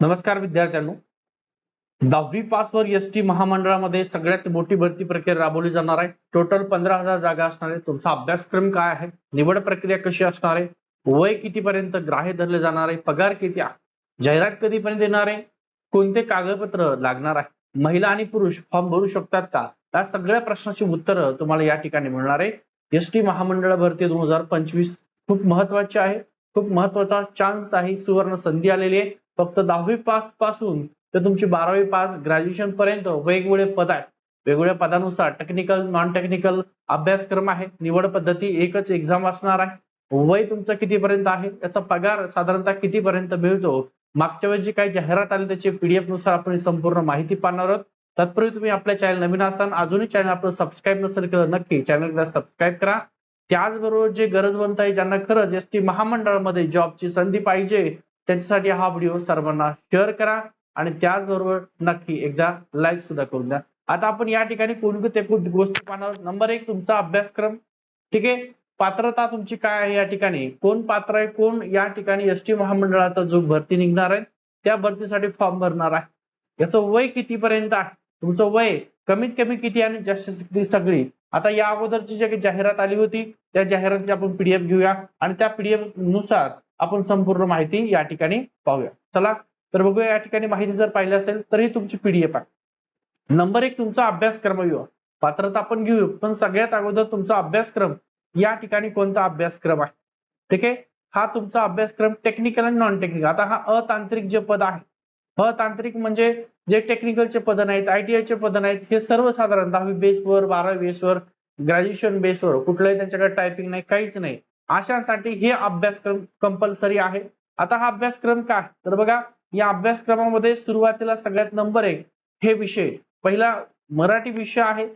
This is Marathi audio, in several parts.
नमस्कार विद्यार्थ्यांनो. दहावी पासवर एस टी महामंडळामध्ये सगळ्यात मोठी भरती प्रक्रिया राबवली जाणार आहे. टोटल पंधरा हजार जागा असणार आहे तुमचा अभ्यासक्रम काय आहे? निवड प्रक्रिया कशी असणार आहे? वय कितीपर्यंत ग्राह्य धरले जाणार आहे? पगार किती आहे? जाहिरात कधीपर्यंत येणार आहे? कोणते कागदपत्र लागणार आहे? महिला आणि पुरुष फॉर्म भरू शकतात का? या सगळ्या प्रश्नाची उत्तरं तुम्हाला या ठिकाणी मिळणार आहे. एस टी महामंडळ भरती दोन हजार पंचवीस खूप महत्वाची आहे. खूप महत्त्वाचा चान्स आहे. सुवर्ण संधी आलेली आहे. फक्त दहावी पासपासून तर तुमची बारावी पास ग्रॅज्युएशन पर्यंत वेगवेगळे पद आहेत. वेगवेगळ्या पदानुसार टेक्निकल नॉन टेक्निकल अभ्यासक्रम आहे निवड पद्धती एकच एक्झाम असणार आहे. वय तुमचं कितीपर्यंत आहे? त्याचा पगार साधारणतः कितीपर्यंत मिळतो? मागच्या वेळेस जी काही जाहिरात आली त्याची पीडीएफनुसार आपण संपूर्ण माहिती पाहणार आहोत. तत्पूर्वी तुम्ही आपल्या चॅनल नवीन असताना अजूनही चॅनल आपलं सबस्क्राईब नसेल केलं नक्की चॅनलला सबस्क्राईब करा. त्याचबरोबर जे गरजवंत आहे ज्यांना खरंच एस टी महामंडळामध्ये जॉबची संधी पाहिजे त्यांच्यासाठी हा व्हिडिओ सर्वांना शेअर करा आणि त्याचबरोबर नक्की एकदा लाईक सुद्धा करून द्या. आता आपण या ठिकाणी कोणती गोष्टी पाहणार? नंबर एक तुमचा अभ्यासक्रम. ठीक आहे? पात्रता तुमची काय आहे या ठिकाणी? कोण पात्र आहे? कोण या ठिकाणी एस टी महामंडळाचा जो भरती निघणार आहे त्या भरतीसाठी फॉर्म भरणार आहे. याचं वय कितीपर्यंत आहे? तुमचं वय कमीत कमी किती आणि जास्त सगळी? आता या अगोदरची जी काही जाहिरात आली होती त्या जाहिरातीची आपण पीडीएफ घेऊया. आणि त्या पीडीएफनुसार आपण संपूर्ण माहिती या ठिकाणी पाहूया. चला तर बघूया या ठिकाणी माहिती जर पाहिली असेल तर ही तुमची पीडीएफ आहे. नंबर एक तुमचा अभ्यासक्रम घेऊ हो. पात्रता आपण घेऊ पण सगळ्यात अगोदर तुमचा अभ्यासक्रम या ठिकाणी कोणता अभ्यासक्रम आहे? ठीक आहे? हा तुमचा अभ्यासक्रम टेक्निकल आणि नॉन टेक्निकल आता हा अतांत्रिक जे पद आहे अतांत्रिक म्हणजे जे टेक्निकलचे पद नाहीत आयटीआयचे पद नाहीत हे सर्वसाधारण दहावी बेसवर बारावी बेसवर ग्रॅज्युएशन बेसवर कुठलंही त्यांच्याकडे टायपिंग नाही काहीच नाही. अशांसाठी हे अभ्यासक्रम कंपल्सरी आहे. आता हा अभ्यासक्रम काय? तर बघा या अभ्यासक्रमामध्ये सुरुवातीला सगळ्यात नंबर एक हे विषय. पहिला मराठी विषय आहे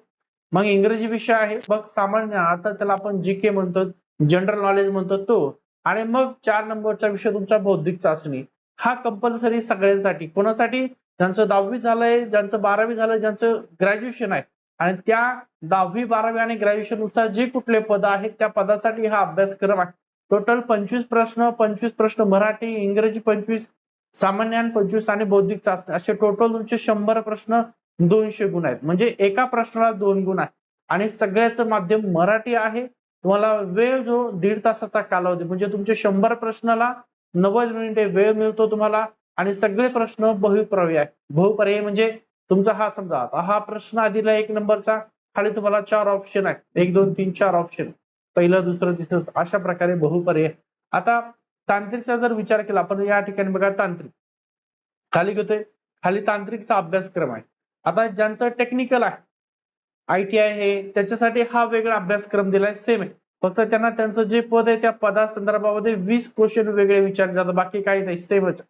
मग इंग्रजी विषय आहे. मग सामान्य आता त्याला आपण जी के म्हणतो जनरल नॉलेज म्हणतो तो. आणि मग चार नंबरचा विषय तुमचा बौद्धिक चाचणी. हा कंपल्सरी सगळ्यांसाठी. कोणासाठी? ज्यांचं दहावी झालंय ज्यांचं बारावी झालंय ज्यांचं ग्रॅज्युएशन आहे आणि त्या दहावी बारावी आणि ग्रॅज्युएशननुसार जे कुठले पद आहेत त्या पदासाठी हा अभ्यासक्रम आहे. टोटल पंचवीस प्रश्न पंचवीस प्रश्न मराठी इंग्रजी पंचवीस सामान्य पंचवीस आणि बौद्धिक चाचणी असे टोटल तुमचे शंभर प्रश्न दोनशे गुण आहेत. म्हणजे एका प्रश्नाला दोन गुण आहेत. आणि सगळ्याचं माध्यम मराठी आहे. तुम्हाला वेळ जो दीड तासाचा कालावधी म्हणजे तुमचे शंभर प्रश्नाला नव्वद मिनिटे वेळ मिळतो तुम्हाला. आणि सगळे प्रश्न बहुपर्याय बहुपर्याय म्हणजे तुमचा हा समजा आता हा प्रश्न आधीला एक नंबरचा खाली तुम्हाला चार ऑप्शन आहे एक दोन तीन चार ऑप्शन पहिलं दुसरं तिसरं अशा प्रकारे बहुपर्याय. आता तांत्रिकचा जर विचार केला आपण या ठिकाणी बघा तांत्रिक. खाली घेतोय. खाली तांत्रिकचा अभ्यासक्रम आहे. आता ज्यांचं टेक्निकल आहे आय टी आय हे त्याच्यासाठी हा वेगळा अभ्यासक्रम दिलाय सेम आहे. फक्त त्यांना त्यांचं जे पद आहे त्या पदा संदर्भामध्ये वीस क्वेश्चन वेगळे विचारले जातात बाकी काही नाही सेमच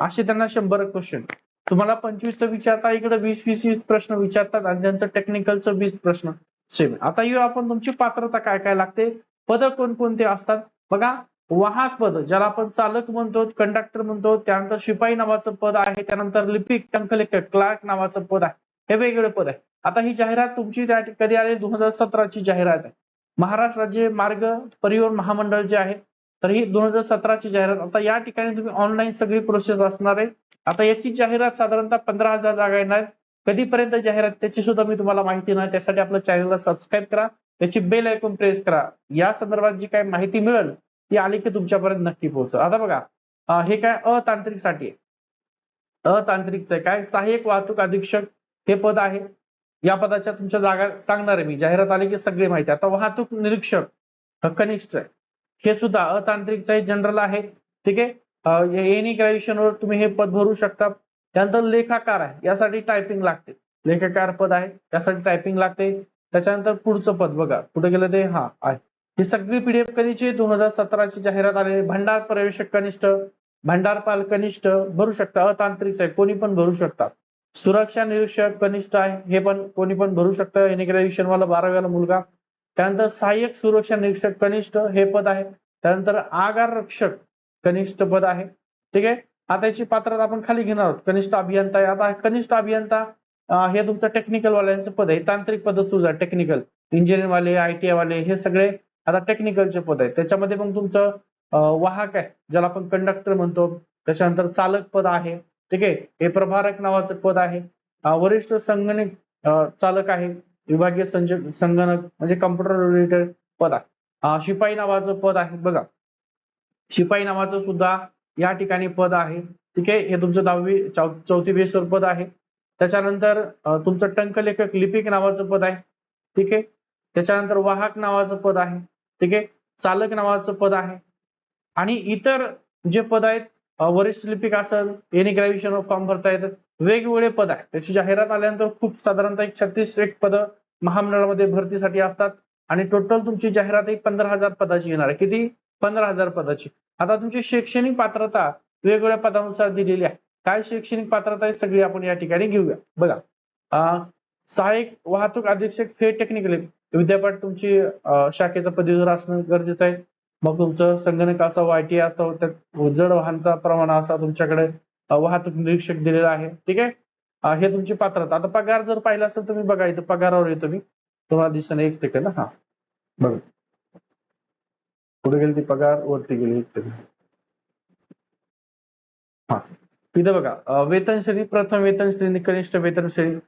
असे त्यांना शंभर क्वेश्चन तुम्हाला पंचवीसचं विचारता इकडे वीस वीस वीस प्रश्न विचारतात आणि त्यांचं टेक्निकलचं वीस प्रश्न. सेम आता येऊ आपण तुमची पात्रता काय काय लागते? पद कोणकोणते असतात? बघा वाहक पद ज्याला आपण चालक म्हणतो कंडक्टर म्हणतो त्यानंतर शिपाई नावाचं पद आहे त्यानंतर लिपिक टंकलेखक क्लार्क नावाचं पद आहे. हे वेगळे पद आहे आता ही जाहिरात तुमची त्या कधी आली? दोन हजार सतराची जाहिरात आहे. महाराष्ट्र राज्य मार्ग परिवहन महामंडळ जे आहे तर ही दोन हजार सतराची जाहिरात. आता या ठिकाणी तुम्ही ऑनलाईन सगळी प्रोसेस असणार आहे. आता याची जाहिरात साधारणतः पंधरा हजार जागा येणार. कधीपर्यंत जाहिरात त्याची सुद्धा मी तुम्हाला माहिती नाही. त्यासाठी आपल्या चॅनलला सबस्क्राईब करा. त्याची बेल ऐकून प्रेस करा. या संदर्भात जी काही माहिती मिळेल ती आली की तुमच्यापर्यंत नक्की पोहोच आता बघा हे काय अतांत्रिकसाठी आहे. अतांत्रिकचं आहे. काय? सहाय्यक वाहतूक अधीक्षक हे पद आहे. या पदाच्या तुमच्या जागा सांगणार आहे मी. जाहिरात आली की सगळी माहिती आता वाहतूक निरीक्षक कनिष्ठ आहे. हे सुद्धा अतांत्रिकचा एक जनरल आहे. ठीक आहे? एनी ग्रॅज्युएशन वर तुम्ही हे पद भरू शकता. त्यानंतर लेखाकार आहे. यासाठी टायपिंग लागते. लेखाकार पद आहे. त्यासाठी टायपिंग लागते. त्याच्यानंतर पुढचं पद बघा. कुठे गेलं ते? हा आहे. ही सगळी पीडीएफ कधीची? दोन हजार सतराची जाहिरात आलेली. भंडार पर्यवेक्षक कनिष्ठ भंडारपाल कनिष्ठ भरू शकता. अतांत्रिक आहे. कोणी पण भरू शकता. सुरक्षा निरीक्षक कनिष्ठ आहे. हे पण कोणी पण भरू शकतं. एनी ग्रॅज्युएशन वाला बारावीला मुलगा. त्यानंतर सहाय्यक सुरक्षा निरीक्षक कनिष्ठ हे पद आहे. त्यानंतर आगार रक्षक कनिष्ठ पद आहे. ठीक आहे? आता याची पात्रता आपण खाली घेणार आहोत. कनिष्ठ अभियंता आता कनिष्ठ अभियंता हे तुमचं टेक्निकल वाल्यांचं पद आहे. तांत्रिक पद सुरू झालं. टेक्निकल इंजिनिअरिंग वाले आय टी आय वाले हे सगळे आता टेक्निकलचे पद आहे त्याच्यामध्ये मग तुमचं वाहक आहे ज्याला आपण कंडक्टर म्हणतो. त्याच्यानंतर चालक पद आहे. ठीक आहे? हे प्रभारक नावाचं पद आहे. वरिष्ठ संगणक चालक आहे. विभागीय संच संगणक म्हणजे कम्प्युटर रिलेटेड पद आहे. शिपाई नावाचं पद आहे बघा. शिपाई नावाचं सुद्धा या ठिकाणी पद आहे. ठीक आहे? हे तुमचं दहावी चौ- चौथी बेसवर पद आहे. त्याच्यानंतर तुमचं टंकलेखक लिपिक नावाचं पद आहे. ठीक आहे? त्याच्यानंतर वाहक नावाचं पद आहे. ठीक आहे? चालक नावाचं पद आहे. आणि इतर जे पद आहेत वरिष्ठ लिपिक असेल एनी ग्रॅज्युएशन फॉर्म भरता येतात. वेगवेगळे पद आहेत. त्याची जाहिरात आल्यानंतर खूप साधारणतः एक छत्तीस एक पद महामंडळामध्ये भरतीसाठी असतात. आणि टोटल तुमची जाहिरात एक पंधरा हजार पदाची येणार आहे. किती? पंधरा हजार पदाची. आता तुमची शैक्षणिक पात्रता वेगवेगळ्या पदानुसार दिलेली आहे. काय शैक्षणिक पात्रता आहे सगळी आपण या ठिकाणी घेऊया. बघा. अं, सहाय्यक वाहतूक अधीक्षक हे टेक्निकल विद्यापीठ तुमची शाखेचं शाखेचा पदवीधर असणं गरजेचं आहे. मग तुमचं संगणक असावं आय टी असावं त्यात जड वाहनचा प्रमाण असा तुमच्याकडे वाहतूक निरीक्षक दिलेला आहे. ठीक आहे? हे तुमची पात्रता आता पगार जर पाहिला असेल तुम्ही बघा इथं पगारावर येतो मी. तुम्हाला दिसणं एक सेकंद हा. बघा. पुढे गेली ती पगार वरती गेली एक सेकंद हा. इथं बघा वेतन श्रेणी प्रथम वेतन श्रेणी कनिष्ठ वेतन श्रेणी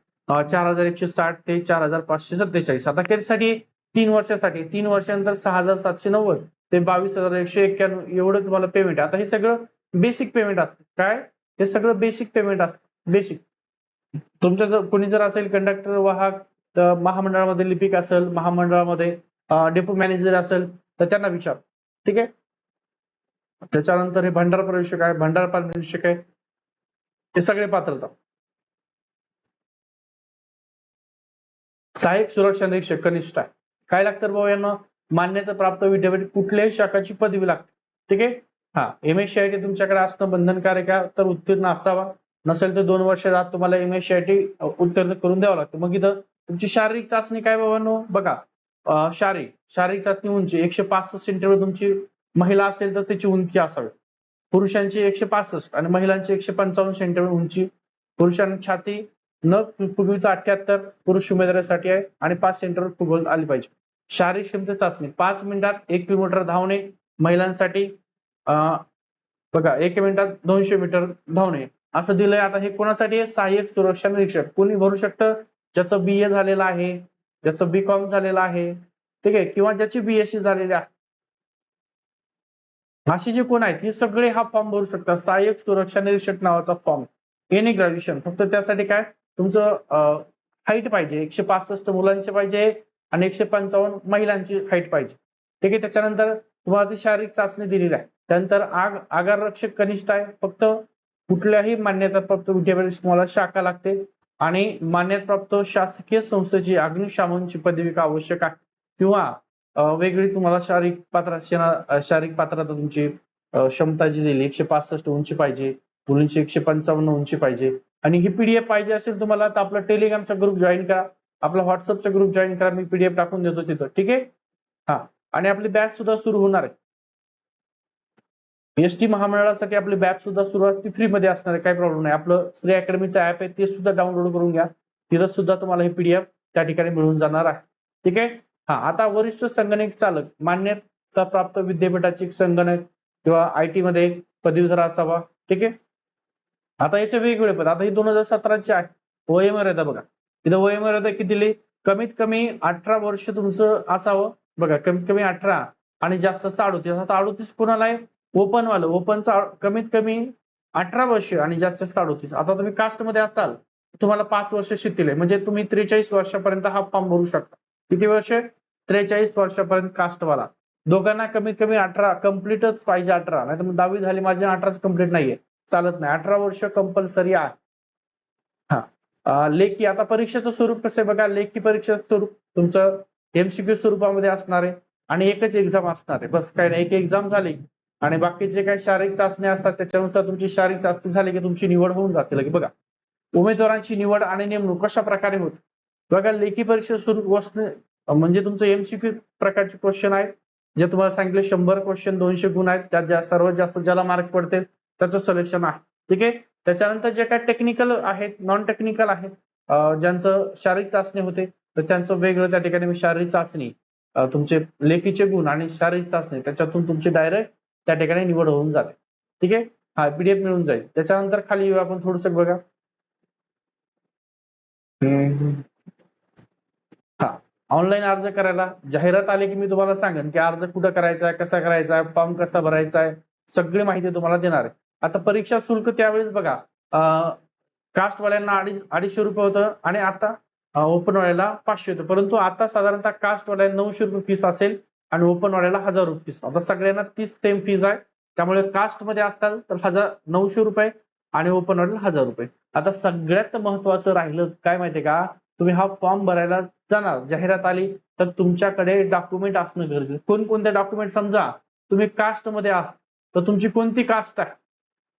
चार हजार एकशे साठ ते चार हजार पाचशे सत्तेचाळीस. आता कधीसाठी तीन वर्षासाठी तीन वर्षानंतर सहा हजार सातशे नव्वद ते बावीस हजार एकशे एक्क्याण्णव एवढं तुम्हाला पेमेंट आता हे सगळं बेसिक पेमेंट असतं. काय? हे सगळं बेसिक पेमेंट असतं. बेसिक तुमच्या जर कोणी जर असेल कंडक्टर वाहक तर महामंडळामध्ये लिपिक असेल महामंडळामध्ये डेपो मॅनेजर असेल तर त्यांना विचार. ठीक आहे? त्याच्यानंतर हे भंडार प्रवेशक आहे. भंडार प्रवेशक आहे. ते सगळे पात्रता सहाय्यक सुरक्षा निरीक्षक कनिष्ठ आहे. काय लागतं भाऊ यांना? मान्यता प्राप्त विद्यापीठ कुठल्याही शाखाची पदवी लागते. ठीक आहे? हा. M S C I T तुमच्याकडे असणं बंधनकारक आहे तर उत्तीर्ण असावा. नसेल तर दोन वर्षात आत तुम्हाला एम उत्तीर्ण करून द्यावं लागतं. मग इथं तुमची शारीरिक चाचणी काय बाबांनो बघा शारीरिक शारीरिक चाचणी उंची एकशे पासष्ट सेंटीमीटर तुमची महिला असेल तर त्याची उंची असावी. पुरुषांची एकशे पासष्ट आणि महिलांची एकशे पंचावन्न सेंटीमीटर उंची. पुरुषांची छाती न फुगविता अठ्याहत्तर पुरुष उमेदवारासाठी आहे आणि पाच सेंटीमीटर फुगवून आली पाहिजे. शारीरिक क्षमता चाचणी पाच मिनिटात एक किलोमीटर धावणे महिलांसाठी बघा एक मिनिटात दोनशे मीटर धावणे. असं दिलंय. आता हे कोणासाठी आहे? सहाय्यक सुरक्षा निरीक्षक. कोणी भरू शकतं? ज्याचं बी ए झालेलं आहे ज्याचं बी कॉम झालेलं आहे ठीक आहे? किंवा ज्याची बीएससी झालेली आहे. अशी जे कोण आहेत हे सगळे हा फॉर्म भरू शकतात. सहाय्यक सुरक्षा निरीक्षक नावाचा फॉर्म एनी ग्रॅज्युएशन फक्त त्यासाठी काय? तुमचं हाईट पाहिजे. एकशे पासष्ट मुलांचे पाहिजे आणि एकशे पंचावन्न महिलांची हाईट पाहिजे. ठीक आहे? त्याच्यानंतर तुम्हाला ती शारीरिक चाचणी दिलेली आहे. त्यानंतर आग आगार रक्षक कनिष्ठ आहे. फक्त कुठल्याही मान्यताप्राप्त विद्यापीठ तुम्हाला शाखा लागते आणि मान्यताप्राप्त शासकीय संस्थेची अग्निशामनची पदविका आवश्यक आहे. किंवा वेगळी तुम्हाला शारीरिक पात्र शारीरिक पात्रता तुमची क्षमता जी दिली एकशे पासष्ट उंची पाहिजे मुलींची एकशे पंचावन्न उंची पाहिजे. आणि ही पीडीएफ पाहिजे असेल तुम्हाला तर आपला टेलिग्रामचा ग्रुप जॉईन करा. आपला व्हॉट्सअपचा ग्रुप जॉईन करा मी पीडीएफ टाकून देतो तिथं. ठीक आहे? हा. आणि आपली बॅच सुद्धा सुरू होणार आहे. एस टी महामंडळासाठी आपली बॅच सुद्धा सुरुवात ती फ्रीमध्ये असणार आहे. काही प्रॉब्लेम नाही. आपलं श्री अकॅडमीचं ऍप आहे ते सुद्धा डाउनलोड करून घ्या. तिथं सुद्धा तुम्हाला हे पीडीएफ त्या ठिकाणी मिळून जाणार आहे. ठीक आहे? हा आता वरिष्ठ संगणक चालक मान्यता प्राप्त विद्यापीठाची संगणक किंवा आय टी मध्ये पदवीधर असावा ठीक आहे? आता याचे वेगवेगळे पद आता ही दोन हजार सतराची आहे. वयमर्यादा बघा. इथं वयमर्यादा किती दिली कमीत कमी अठरा वर्ष तुमचं असावं. बघा कमीत कमी अठरा आणि जास्त असतं अडोतीस आता अडोतीस कोणाला आहे? ओपन वालं ओपनचा कमीत कमी अठरा वर्ष आणि जास्त जास्त अडोतीस आता तुम्ही कास्टमध्ये असाल तुम्हाला पाच वर्ष शिथिल आहे म्हणजे तुम्ही त्रेचाळीस वर्षापर्यंत हा फॉर्म भरू शकता. किती वर्ष? त्रेचाळीस वर्षापर्यंत कास्टवाला दोघांना कमीत कमी अठरा कम्प्लीटच पाहिजे अठरा. नाही तर मग दहावी झाली माझी अठराच कंप्लीट नाहीये. चालत नाही. अठरा वर्ष कंपल्सरी आहे. हा. लेखी आता परीक्षेचं स्वरूप कसं आहे बघा. लेखी परीक्षेचं स्वरूप तुमचं एमसीक्यू स्वरूपामध्ये असणार आहे आणि एकच एक्झाम असणार आहे. बस काय नाही. एक एक्झाम झाली. आणि बाकीचे काही शारीरिक चाचण्या असतात त्याच्यानुसार तुमची शारीरिक चाचणी झाली की तुमची निवड होऊन जाते लगे बघा उमेदवारांची निवड आणि नेमणूक कशा प्रकारे होते? बघा लेखी परीक्षा सुरू असणे म्हणजे तुमचं एमसीक्यू प्रकारचे क्वेश्चन आहेत जे तुम्हाला सांगितले शंभर क्वेश्चन दोनशे गुण आहेत त्यात ज्या सर्वात जास्त ज्याला मार्क पडतील त्याचं सिलेक्शन आहे. ठीक आहे? त्याच्यानंतर जे काही टेक्निकल आहेत नॉन टेक्निकल आहेत ज्यांचं शारीरिक चाचणी होते तर त्यांचं वेगळं त्या ठिकाणी मी शारीरिक चाचणी तुमचे लेखीचे गुण आणि शारीरिक चाचणी त्याच्यातून तुमची डायरेक्ट त्या ठिकाणी निवड होऊन जाते. ठीक आहे? हा पीडीएफ मिळून जाईल. त्याच्यानंतर खाली येऊ आपण थोडस बघा. हा ऑनलाईन अर्ज करायला जाहिरात आली की मी तुम्हाला सांगेन की अर्ज कुठं करायचा आहे कसा करायचा आहे फॉर्म कसा भरायचा आहे सगळी माहिती तुम्हाला देणार आहे. आता परीक्षा शुल्क त्यावेळेस बघा कास्टवाल्यांना अडीच अडीचशे रुपये होतं आणि आता ओपन वाल्याला पाचशे होतं. परंतु आता साधारणतः कास्टवाल्याला नऊशे रुपये फीस असेल आणि ओपन वाल्याला हजार रुपये आता सगळ्यांना तीस सेम फीज आहे. त्यामुळे कास्टमध्ये असतात तर हजार नऊशे रुपये आणि ओपन वाल्याला हजार रुपये. आता सगळ्यात महत्वाचं राहिलं काय माहितीये का? तुम्ही हा फॉर्म भरायला जाणार जाहिरात आली तर तुमच्याकडे डॉक्युमेंट असणं गरजेचं कोणकोणते डॉक्युमेंट समजा तुम्ही कास्टमध्ये आहात तर तुमची कोणती कास्ट आहे?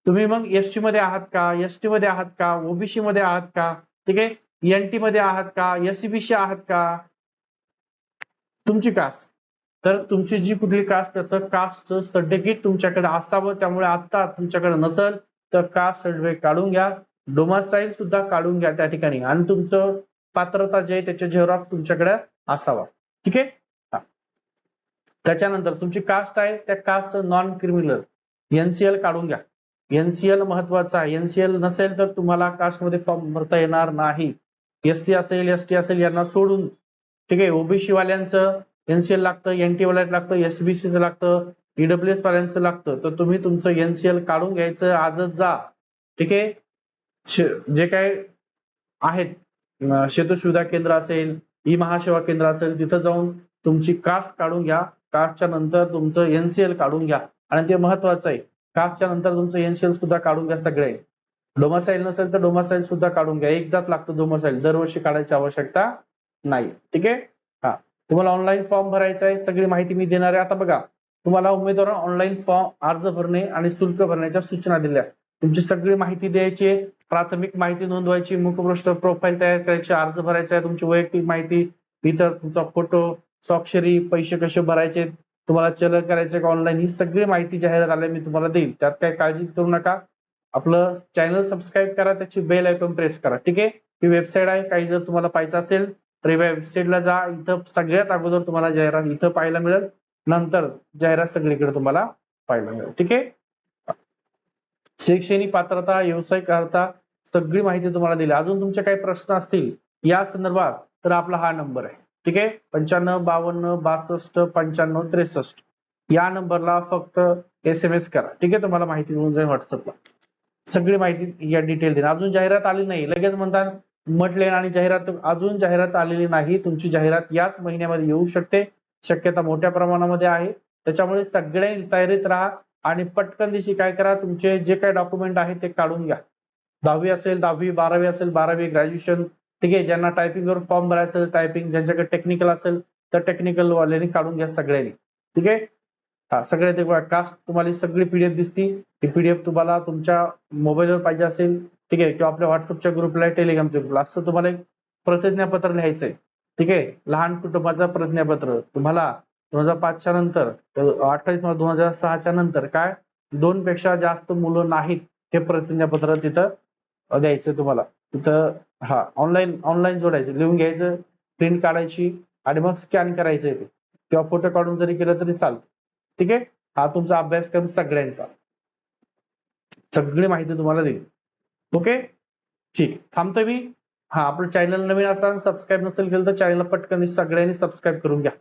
तुम्ही मग एसटी मध्ये आहात का? एस टी मध्ये आहात का? ओबीसी मध्ये आहात का? ठीक आहे? एनटी मध्ये आहात का? एससीबीसी आहात का? तुमची कास्ट तर तुमची जी कुठली कास्ट त्याचं कास्ट सर्टिफिकेट तुमच्याकडे असावं त्यामुळे आता तुमच्याकडे नसेल तर कास्ट सर्टिफिकेट काढून घ्या. डोमासाईल सुद्धा काढून घ्या त्या ठिकाणी. आणि तुमचं पात्रता जे आहे त्याच्या झेरॉक्स तुमच्याकडे असावा. ठीक आहे? त्याच्यानंतर तुमची कास्ट आहे त्या कास्ट नॉन क्रिमिनल एनसीएल काढून घ्या. एनसीएल महत्त्वाचा आहे. एनसीएल नसेल तर तुम्हाला कास्टमध्ये फॉर्म भरता येणार नाही. एस सी असेल एस टी असेल यांना सोडून. ठीक आहे? ओबीसी वाल्यांचं एनसीएल लागतं एनटी वाल्याचं लागतं एसबीसीचं लागतं ईडब्ल्यूएस वाल्यांचं लागतं. तर तुम्ही तुमचं एनसीएल काढून घ्यायचं आजच जा. ठीक आहे? जे काय आहेत शेतू सुविधा केंद्र असेल ई महासेवा केंद्र असेल तिथं जाऊन तुमची कास्ट काढून घ्या. कास्टच्या नंतर तुमचं एनसीएल काढून घ्या. आणि ते महत्वाचं आहे कास्टच्या नंतर तुमचं एनसीएल सुद्धा काढून घ्या सगळे. डोमासाईल नसेल तर डोमासाईल सुद्धा काढून घ्या. एकदाच लागतं डोमासाईल दरवर्षी काढायची आवश्यकता नाही. ठीक आहे? तुम्हाला ऑनलाईन फॉर्म भरायचा आहे सगळी माहिती मी देणार आहे. आता बघा तुम्हाला उमेदवार ऑनलाईन फॉर्म अर्ज भरणे आणि शुल्क भरण्याच्या सूचना दिल्या. तुमची सगळी माहिती द्यायची आहे. प्राथमिक माहिती नोंदवायची मुखपृष्ठ प्रोफाईल तयार करायची अर्ज भरायचा आहे तुमची वैयक्तिक माहिती इतर तुमचा फोटो स्वाक्षरी पैसे कसे भरायचे तुम्हाला चलन करायचे का ऑनलाईन ही सगळी माहिती जाहिरात आल्या मी तुम्हाला देईल त्यात काही काळजी करू नका. आपलं चॅनल सबस्क्राईब करा त्याची बेल आयकॉन प्रेस करा. ठीक आहे? ही वेबसाईट आहे काही जर तुम्हाला पाहिजे असेल तर या वेबसाईटला जा. इथं सगळ्यात अगोदर तुम्हाला जाहिरात इथं पाहायला मिळेल. नंतर जाहिरात सगळीकडे तुम्हाला पाहायला मिळेल. ठीक आहे? शैक्षणिक पात्रता व्यवसाय करता सगळी माहिती तुम्हाला दिली. अजून तुमचे काही प्रश्न असतील या संदर्भात तर आपला हा नंबर आहे. ठीक आहे? पंच्याण्णव बावन्न बासष्ट पंच्याण्णव त्रेसष्ट. या नंबरला फक्त एस एम एस करा. ठीक आहे? तुम्हाला माहिती मिळून जाईल व्हॉट्सअपला सगळी माहिती या डिटेल देणार अजून जाहिरात आली नाही. लगेच म्हणतात म्हटले आणि जाहिरात अजून जाहिरात आलेली नाही. तुमची जाहिरात याच महिन्यामध्ये येऊ शकते. शक्यता मोठ्या प्रमाणामध्ये आहे. त्याच्यामुळे सगळे तयारीत राहा आणि पटकन दिवशी काय करा. तुमचे जे काही डॉक्युमेंट आहेत ते काढून घ्या. दहावी असेल दहावी बारावी असेल बारावी ग्रॅज्युएशन. ठीक आहे ज्यांना टायपिंगवर फॉर्म भरायचं असेल टायपिंग ज्यांच्याकडे टेक्निकल असेल तर टेक्निकल वाल्यांनी काढून घ्या सगळ्यांनी. ठीक आहे? हा सगळे ते कास्ट तुम्हाला सगळी पीडीएफ दिसती ही पीडीएफ तुम्हाला तुमच्या मोबाईलवर पाहिजे असेल. ठीक आहे किंवा आपल्या व्हॉट्सअपच्या ग्रुपला टेलिग्रामच्या ग्रुपला. असं तुम्हाला एक प्रतिज्ञापत्र लिहायचंय. ठीक आहे? लहान कुटुंबाचं प्रतिज्ञापत्र तुम्हाला दोन हजार पाचच्या नंतर अठ्ठावीस मार्च दोन हजार सहाच्या नंतर काय? दोन पेक्षा जास्त मुलं नाहीत हे प्रतिज्ञापत्र तिथं द्यायचं तुम्हाला. तिथं हा ऑनलाईन ऑनलाईन जोडायचं. लिहून घ्यायचं प्रिंट काढायची आणि मग स्कॅन करायचं ते. किंवा फोटो काढून जरी केलं तरी चालतं. ठीक आहे? हा तुमचा अभ्यासक्रम सगळ्यांचा. सगळी माहिती तुम्हाला देईल ओके? ठीक. थांबतो मी. हा आपलं चॅनल नवीन असताना सबस्क्राईब नसेल केलं तर चॅनलला पटकन सगळ्यांनी सबस्क्राईब करून घ्या.